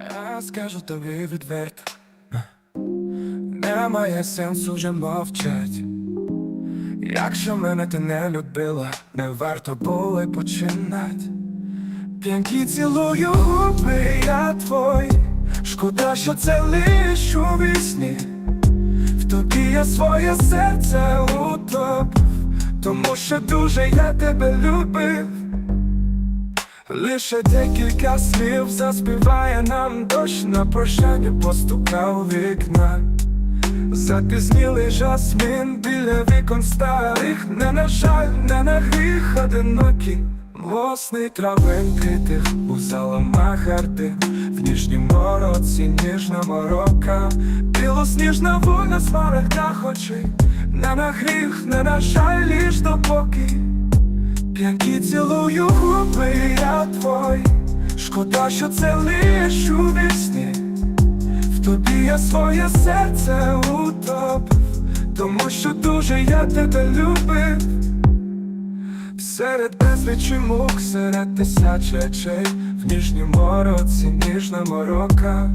Я скажу тобі відверто. Немає сенсу вже мовчать. Якщо мене ти не любила, не варто було й починать. П'янки цілую губи, я твой. Шкода, що це лиш у вісні. В тобі я своє серце утопив Тому що дуже я тебе любив Лише декілька слів заспіває нам дощ на прощання постукав вікна. Запізнілий жасмін біля вікон старих, не на жаль, не на гріх одинокі. Власний травинки тих у заламах арти, в ніжнім мороці ніжна морока, білосніжна вона з марагдах очей, не на гріх, не на жаль, ліж допоки. П'янки цілую губи, я твой. Шкода, що це лиш у вісні. В тобі я своє серце утопив Тому що дуже я тебе любив. Серед безлічі мук, серед тисяч речей В ніжній мороці, ніжна морока.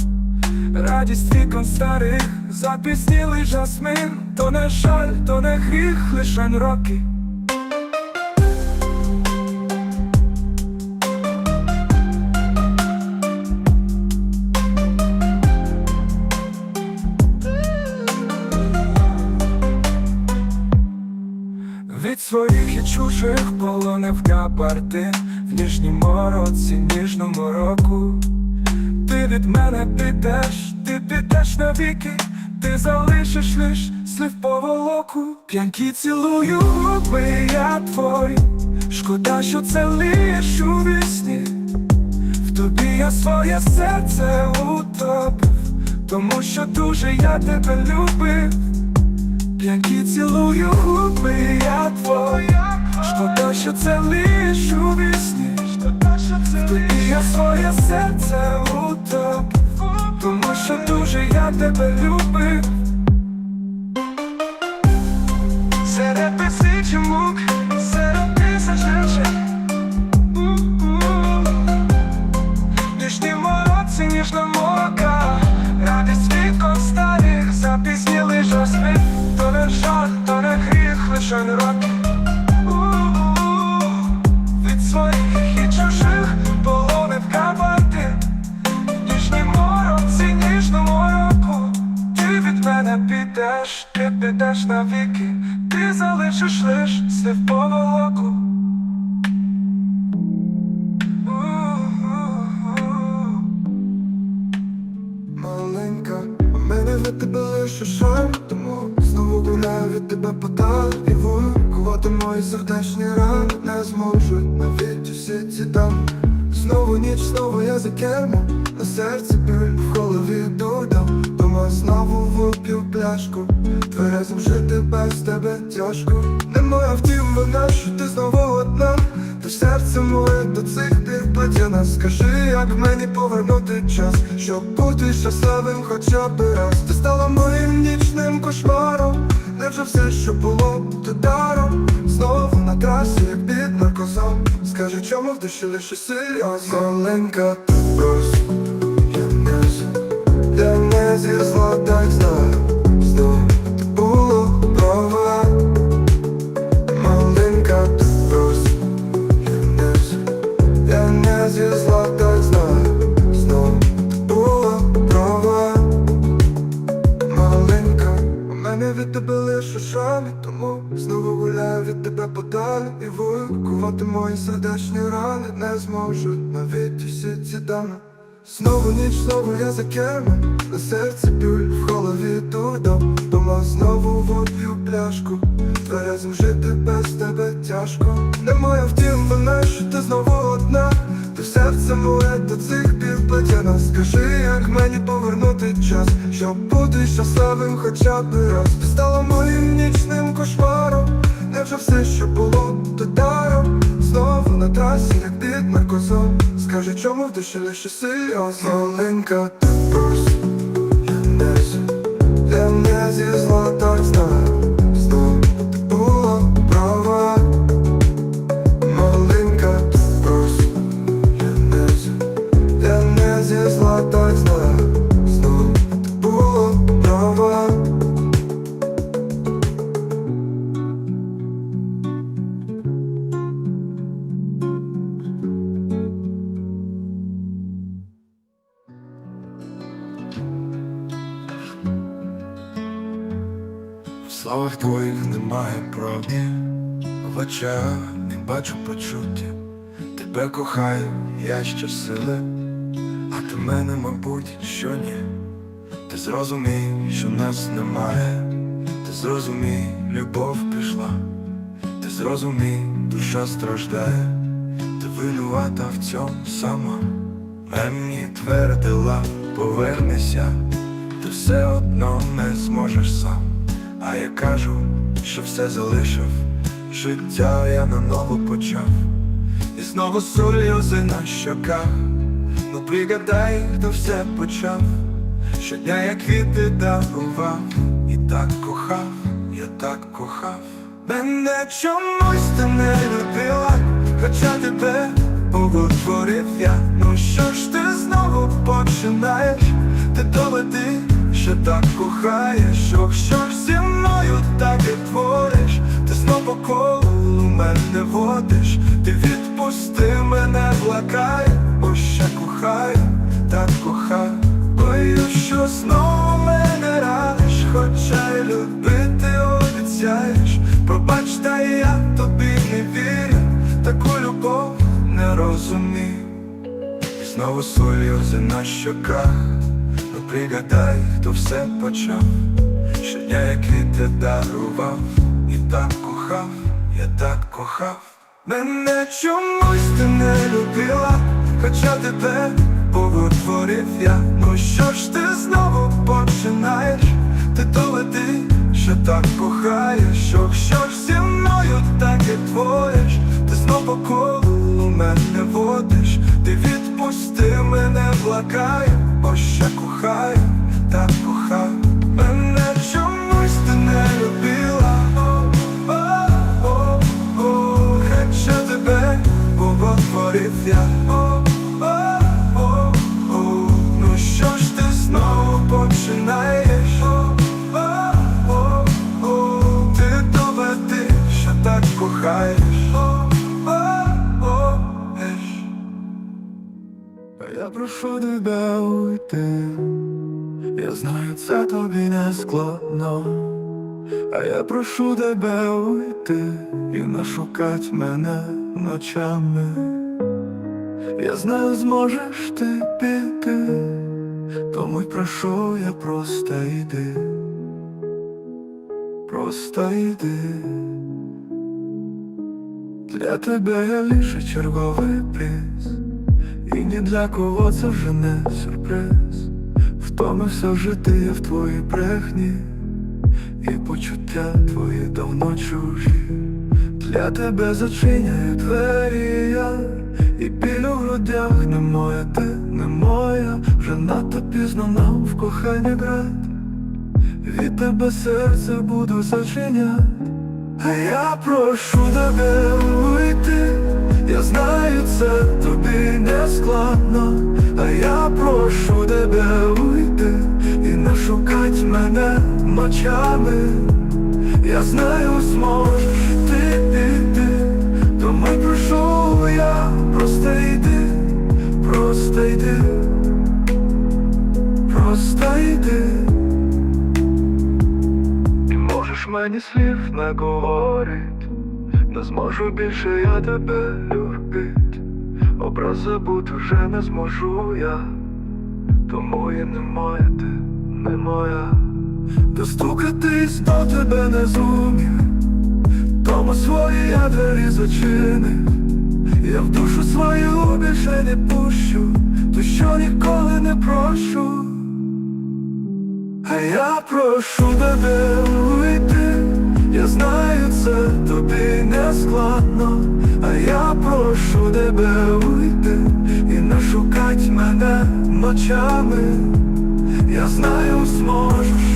Радість вікон старих, запізнілий жасмин. То не жаль, то не гріх, лишень роки своїх полонив капарти В ніжній мороці, ніжному року. Ти від мене підеш, ти підеш навіки Ти залишиш лиш слів поволоку. П'янки цілую губи, я твой. Шкода, що це лиш у вісні. В тобі я своє серце утопив Тому що дуже я тебе любив. П'янки цілую губи, я твоя Шкода, що це лиш у вісні. Тобі я своє серце утопив Тому що дуже я тебе любив. Серед тисячі мук, серед тисяч речей. У-у. Ніжні мороці, ніжна мока Радість вікон старих, запізніли жасмин То не жах, то не гріх, лише роки навіки. Ти залишиш лиш слів поволоку. Маленька, у мене від тебе лише шар Тому знову гуляю від тебе подалі І виркувати мої сердечні рани Не зможуть навіть усі ці там. Знову ніч, знову я за кермом На серці біль, в голові дурдом. Дома знову вип'ю пляшку Тверезим жити без тебе тяжко. Не моя втім вина, що ти знову одна? Та серце моє до цих пір плетяна Скажи, як мені повернути час Щоб бути щасливим хоча б раз? Ти стала моїм нічним кошмаром. Невже все, що було, то даром? Знову на трасі, як під наркозом. Скажи, чому в душі лише серйозно Маленька, ти просто я не з- Я не зі так знаю лише шрами Тому знову гуляю від тебе подалі. І вилікувати мої сердечні рани. Не зможуть навіть усі ці дани. Знову ніч, знову я за кермом На серці біль, в голові дурдом. Дома знову вип'ю пляшку. Тверезим жити без тебе тяжко. Не моя втім вина, що ти знову одна Ти серце моє до цих пір плетяна Скажи, як мені повернути час Щоб бути щасливим хоча б раз. Ти стала моїм нічним кошмаром. Невже все, що було, то даром Знову на трасі, як під наркозом Скажи, чому в душі лише серйозно Маленька, ти просто я не словах твоїх немає правди, в очах не бачу почуття. Тебе кохаю, я щасили, а ти мене, мабуть, що ні. Ти зрозумій, що нас немає, ти зрозумій, любов пішла, ти зрозумій, душа страждає, ти винувата в цьому сама. Мені твердила, повернися, ти все одно не зможеш сам. А я кажу, що все залишив, життя я наново почав, і знову сльози на щоках. Ну пригадай, хто все почав, щодня я квіти дарував, і так кохав, я так кохав. Мене чомусь ти не любила, хоча тебе боготворив я. Ну що ж ти знову починаєш? Ти доведи, що так кохаєш, Ох, що ж зі мною так і твориш, ти знов по колу мене водиш, ти відпусти мене, блакає, бо ще кохаю, так кохаю, боюсь, що знову мене радиш, хоча й любити обіцяєш, пробач, та я тобі не вірю, таку любов не розумію. І знову сльози на щоках пригадай, хто все почав. Щодня я квіти дарував. І так кохав, я так кохав. Мене чомусь ти не любила Хоча тебе боготворив я. Ну що ж ти знову починаєш? Ти доведи, що так кохаєш. Ох, що ж зі мною так і твориш? Ти знов по колу мене водиш. Ти відпусти мене, благаю Бо ще кохаю, тобі складно, а я прошу тебе уйти і не шукать мене ночами. Я знаю, зможеш ти піти, тому й прошу я просто йди, просто йди. Для тебе я лише черговий приз. І ні для кого це вже не сюрприз Втомився жити я в твоїй брехні. І почуття твої давно чужі. Для тебе зачиняю двері я. І біль у грудях не моя, ти не моя. Вже надто пізно нам в кохання грати. Від тебе серце буду зачинять а я прошу тебе уйти, я знаю, це тобі не складно, а я прошу тебе уйти мене ночами. Я знаю, зможеш ти піти, тому прошу я, просто йди, просто йди, просто йди. І можеш мені слів не говорить, не зможу більше я тебе любить, образ забути вже не зможу я, тому і не моя ти, не моя. Достукатись до тебе не зумів, тому свої я двері зачинив, я в душу свою більше не пущу, то що ніколи не прошу. А я прошу тебе уйти, я знаю, це тобі не складно, а я прошу тебе уйти і не шукать мене ночами. Я знаю, зможеш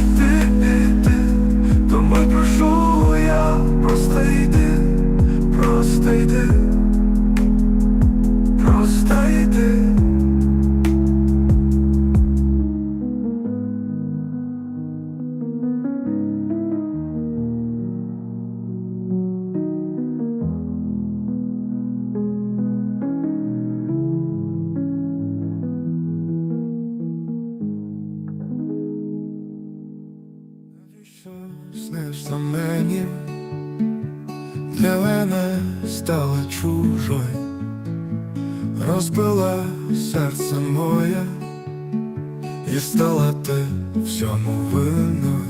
розбила серце моє, і стала ти всьому виною.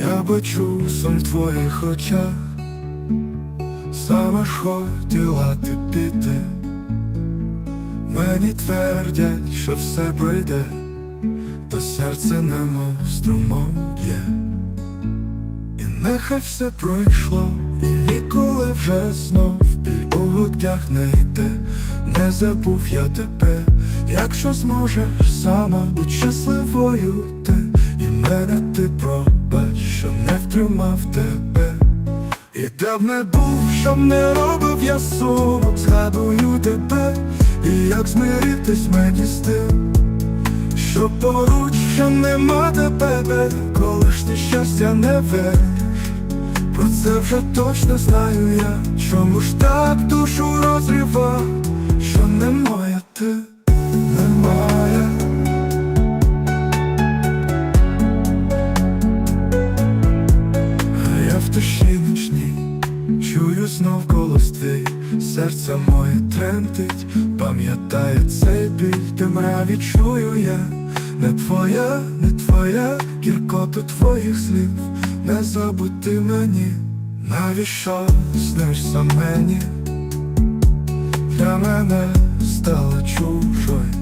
Я бачу сон в твоїх очах, саме ж хотіла ти піти. Мені твердять, що все пройде, то серце немов струмом б'є. І нехай все пройшло, і вже знов у грудях не йде, не забув я тебе, якщо зможеш сама будь щасливою ти, і мене ти пробач, що не втримав тебе. І де б не був, щоб не робив я сумок, згадую тебе, і як змиритись мені з тим, що поруч що нема тебе, коли ж ти щастя не вернеш. Це вже точно знаю я, чому ж так душу розрива, що не моя ти, немає. А я в тиші нічній Чую знов голос твій. Серце моє тремтить Пам'ятає цей біль. Темряві чую я. Не твоя, не твоя Гіркоту твоїх слів Не забути мені Навіщо снишся мені? Для мене стала чужою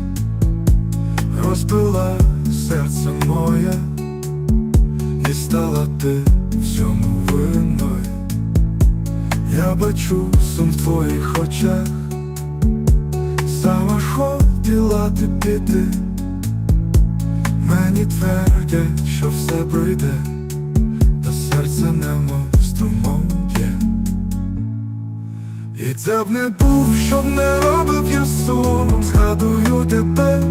Розбила серце моє і стала ти всьому виною. Я бачу сум в твоїх очах Сама хотіла ти піти. Мені твердять, що все пройде серце немов струмом б'є І це б не був, щоб не робив я сумом Згадую тебе,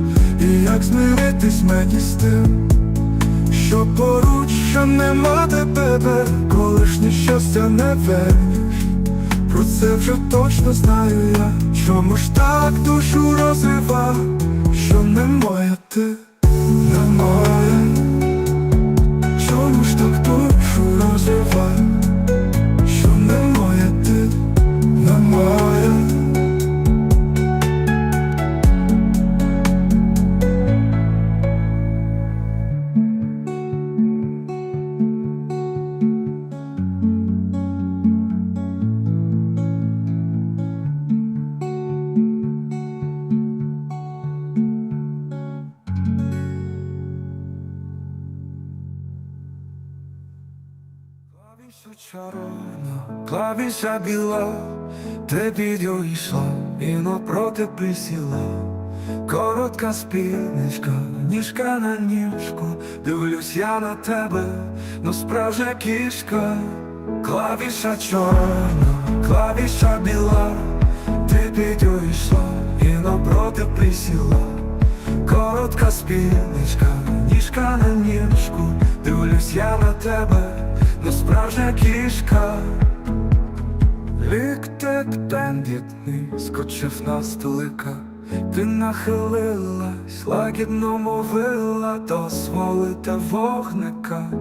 і як змиритись мені з тим що поруч, що нема тебе, коли ж щастя не вернеш. Про це вже точно знаю я, чому ж так душу розрива, що не моя ти, душу клавіша біла, ти підійшла і напроти присіла. Коротка спідничка, ніжка на ніжку, дивлюсь я на тебе, ну справжня кішка, клавіша чорна, клавіша біла, ти підійшла і напроти присіла. Коротка спідничка, ніжка на ніжку, дивлюсь я на тебе, ну справжня кішка. Ліктик тендітний скочив на столика, ти нахилилась, лагідно мовила, дозволите вогника.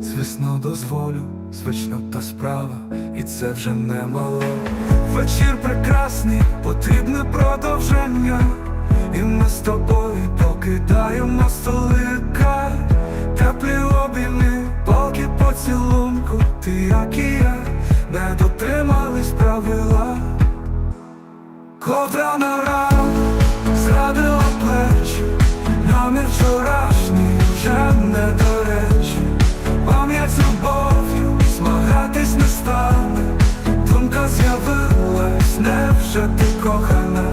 Звісно, дозволю, звично та справа, і це вже немало. Вечір прекрасний, потрібне продовження, і ми з тобою покидаємо столика, теплі обійми, поки поцілунку, ти як і я, не дотримались правила. Ковдра на ран, зрадила плечі, намір вчорашній вже не до речі. Пам'ять з любов'ю змагатись не стане, думка з'явилась, невже ти кохана,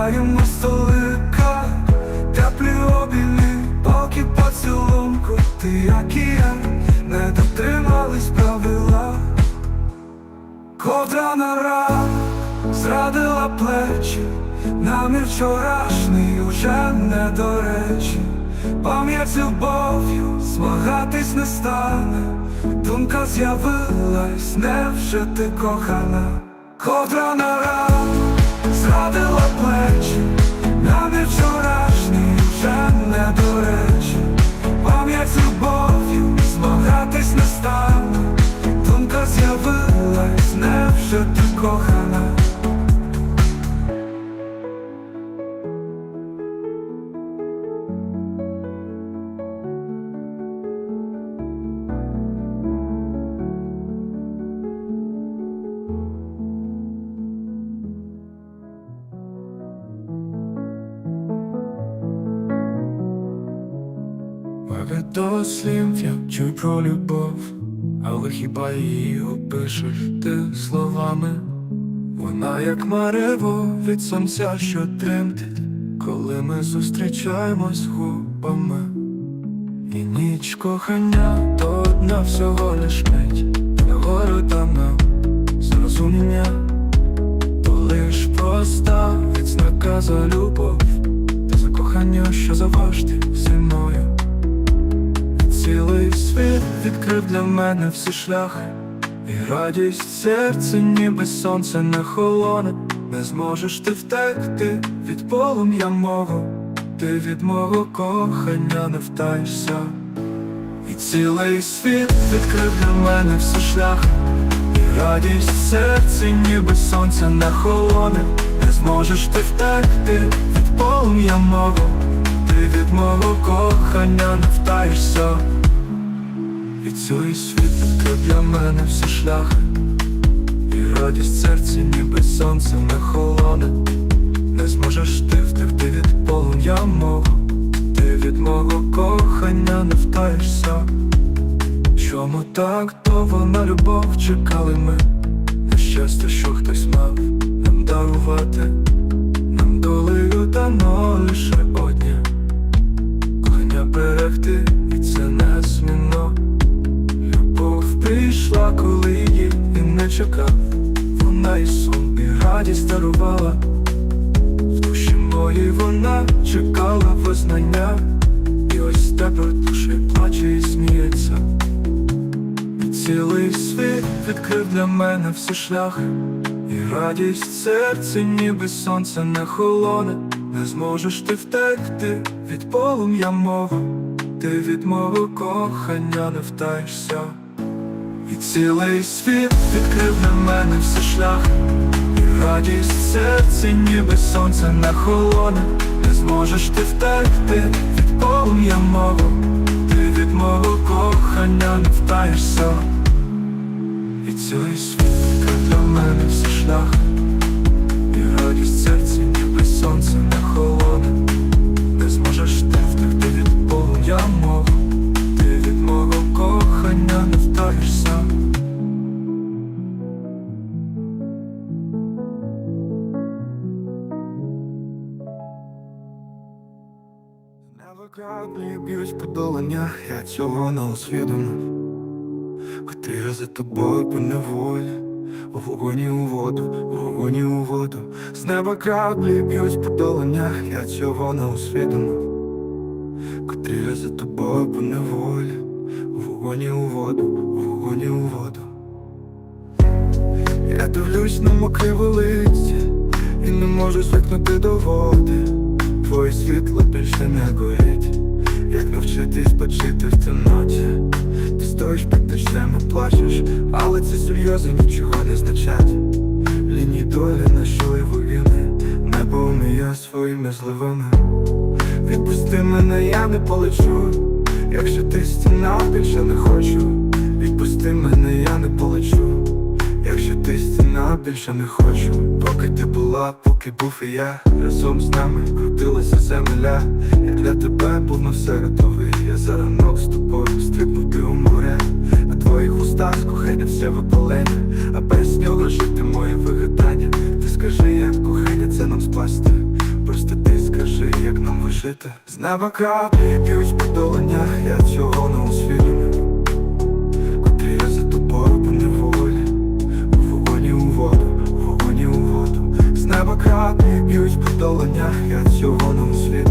покидаємо столика, теплі обійми, поки поцілунку, ти як і я, не дотримались правила. Ковдра на рак зрадила плечі, намір вчорашній уже не до речі. Пам'ять любов'ю змагатись не стане. Думка з'явилась, невже ти кохана? Ковдра на рак зрадила плечі, намір вчорашній вже не до речі. Пам'ять з любов'ю змагатись не стане. Думка з'явилась, не вже ти кохана? Багато слів я чую про любов, але хіба її опишеш ти словами? Вона як марево від сонця, що тремтить, коли ми зустрічаємось губами. І ніч кохання то одна всього лиш мить, нагору там нам зрозуміння, то лиш проста відзнака за любов, та за кохання, що завжди зі мною. Цілий світ відкрив для мене всі шляхи, і радість серця, ніби сонце не холоне, не зможеш ти втекти від полум'я мого, ти від мого кохання не втаєшся. І цілий світ відкрив для мене всі шляхи, і радість серця, ніби сонце не холоне, не зможеш ти втекти від полум'я мого, ти від мого кохання не втаєшся. І цей світ відкрив для мене всі шляхи, і радість серця, ніби сонце не холоне, не зможеш ти втекти від полум'я мого, ти від мого кохання не втаєшся. Чому так довго на любов чекали ми? На щастя, що хтось мав нам дарувати, нам долею дано лише одня Кохання берегти, чекав Вона і сон, і радість дарувала. В душі моїй вона чекала визнання. І ось тепер душі плаче і сміється. І цілий світ відкрив для мене всі шляхи. І радість серця, ніби сонце не холоне. Не зможеш ти втекти від полум'я мого. Ти від мого кохання не втаєшся І цілий світ відкрив для мене все шлях, І радість серці, ніби сонце не холоне. Не зможеш ти втекти від полум'я мого. Ти від мого кохання не втаєшся. І цілий світ відкрив для мене все шляхи цього не усвідомив Котрі за тобою по неволі. У вогоні у воду, у вогоні у воду. З неба краплі б'ють по долонях, я цього не усвідомив Котрі за тобою по неволі. У вогоні у воду, у вогоні у воду. Я дивлюсь на мокре листя І не можу звикнути до води. Твоє світло більше не горить Як навчитись почити в темноті? Ти стоїш під дощем і плачеш Але це серйозно нічого не значать. Лінії долі нашої війни Небо уміє своїми зливами. Відпусти мене, я не полечу. Якщо ти стіна, більше не хочу. Відпусти мене, я не полечу Більше не хочу, поки ти була, поки був і я. Разом з нами крутилася земля. Я для тебе був на все готовий. Я за ранок з тобою стрибнув би у море. На твоїх устах кохання все випалення. А без нього жити моє вигадання. Ти скажи, як кохання це нам спасти? Просто ти скажи, як нам вижити? З неба краплі б'ють по долонях. Я цього не усвідомив б'ють по долонях Я цього не усвідомив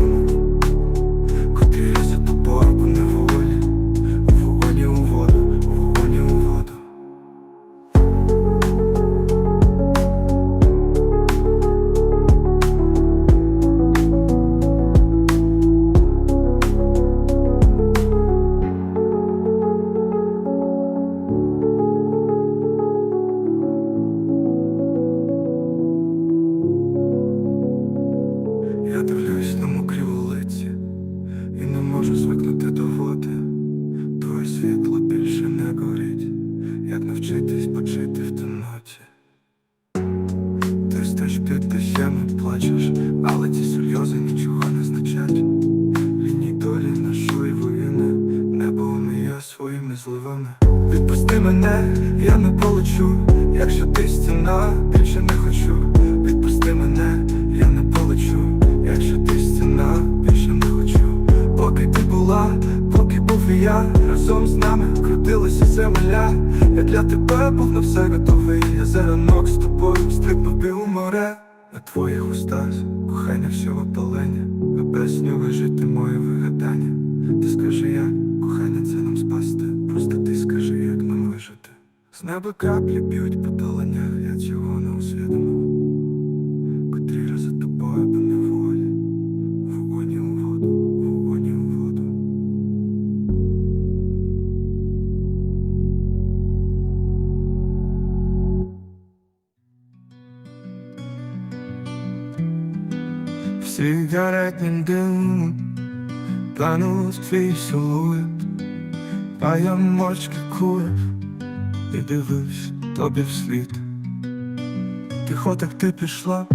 зливами Відпусти мене, я не полечу. Якщо ти стіна, більше не хочу. Відпусти мене, я не полечу. Якщо ти стіна, більше не хочу. Поки ти була, поки був і я Разом з нами крутилася земля. Я для тебе був на все готовий. Я за з тобою стрибнув у море. На твоїх устах кохання всього палення З неба краплі б'ють по долонях Я цього не усвідомив. Котрі раз за тобою по неволі вогоні у воду, вогоні у воду. В сигаретнім диму Танув твій силует. А я курив І дивився тобі вслід. Тихо так ти пішла.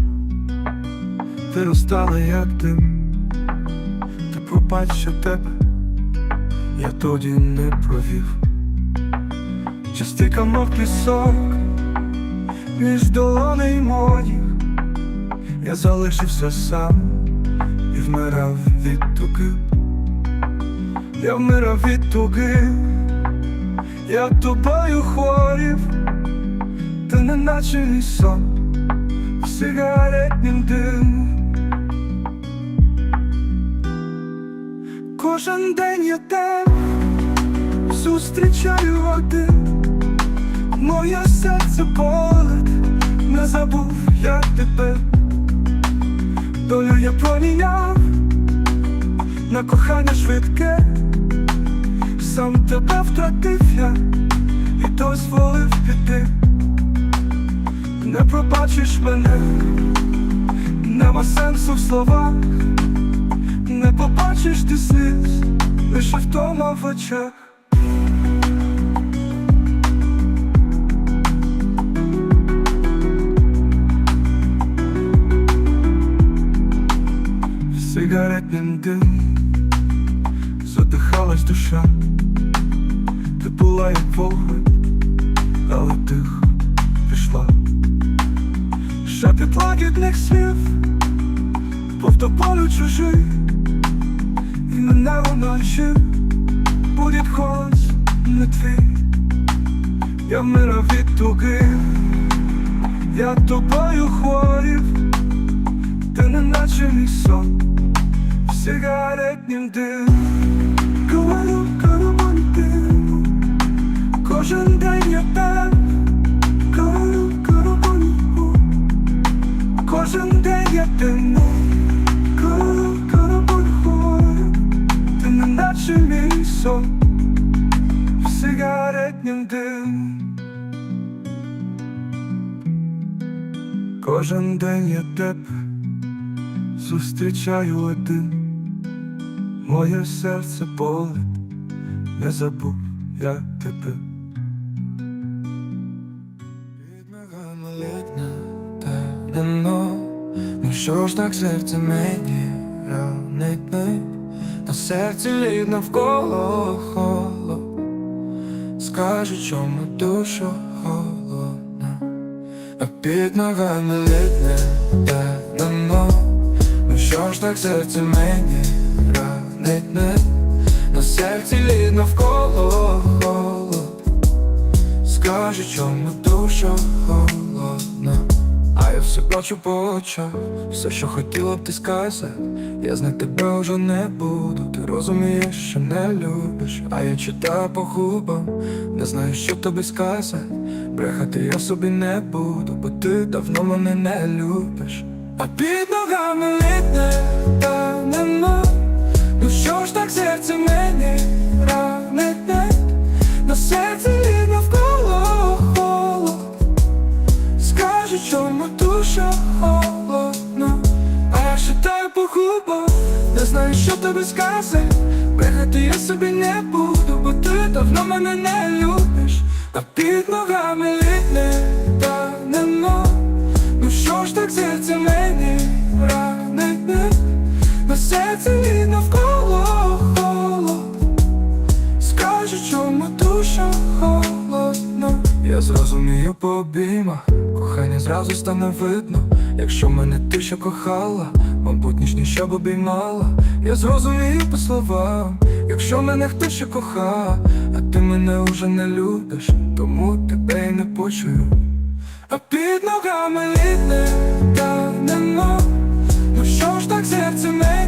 Ти розстала як дим. Ти пробач, що тебе Я тоді не провів. Частика мов пісок Між долоней моїх Я залишився сам І вмирав від туги. Я вмирав від туги Я тобою хворів Та не наче сон В сигаретнім диму. Кожен день я тебе зустрічаю один. Моє серце болить, не забув я тебе. Долю я проміняв на кохання швидке Сам тебе втратив я і дозволив піти. Не пробачиш мене, нема сенсу в словах. Не побачиш ти сліз, лише втома в очах. Сигаретним дим Задихалась душа була як вогонь, але тихо пішла. Шепіт лагідних слів Був до полю чужий І мене уночі Буде голос не твій. Я вмирав від туги Я тобою хворів Ти не наче мій сон В сигаретнім дим. Говорю, карман диму Кожен день я там Говорю, карман Кожен день я Говорю, карман хворю Ти наче мій сон В сигаретнім Кожен день я тебе зустрічаю один, моє серце болить, не забув я тебе. Дно Ну ж так серце мені ранить? Мить На серці лід навколо холод. Скажуть, чому душа холодна? А під ногами літне те дно Ну ж так серце мені ранить? Мить На серці лід навколо холод. Скажи, чому душа холодна Все бачу по очах. Все, що хотіла б ти сказати. Я знать тебе вже не буду. Ти розумієш, що не любиш. А я читаю по губам. Не знаю, що тобі сказати. Брехати я собі не буду Бо ти давно мене не любиш. А під ногами літне та нема Ну що ж так серце мені ранить? На знаю, що тобі сказати Брехати я собі не буду Бо ти давно мене не любиш. А під ногами літне та нема Ну що ж так серце мені ранить? Не На серці лід навколо холод. Скажи, чому душа холодна Я зрозумію по обіймах Кохання зразу стане видно. Якщо мене ти ще кохала Мабуть, ніжніше б обіймала. Я зрозумію по словам Якщо мене хтось ще кохав А ти мене уже не любиш Тому тебе й не почую. А під ногами літне та нема Ну що ж так серце мені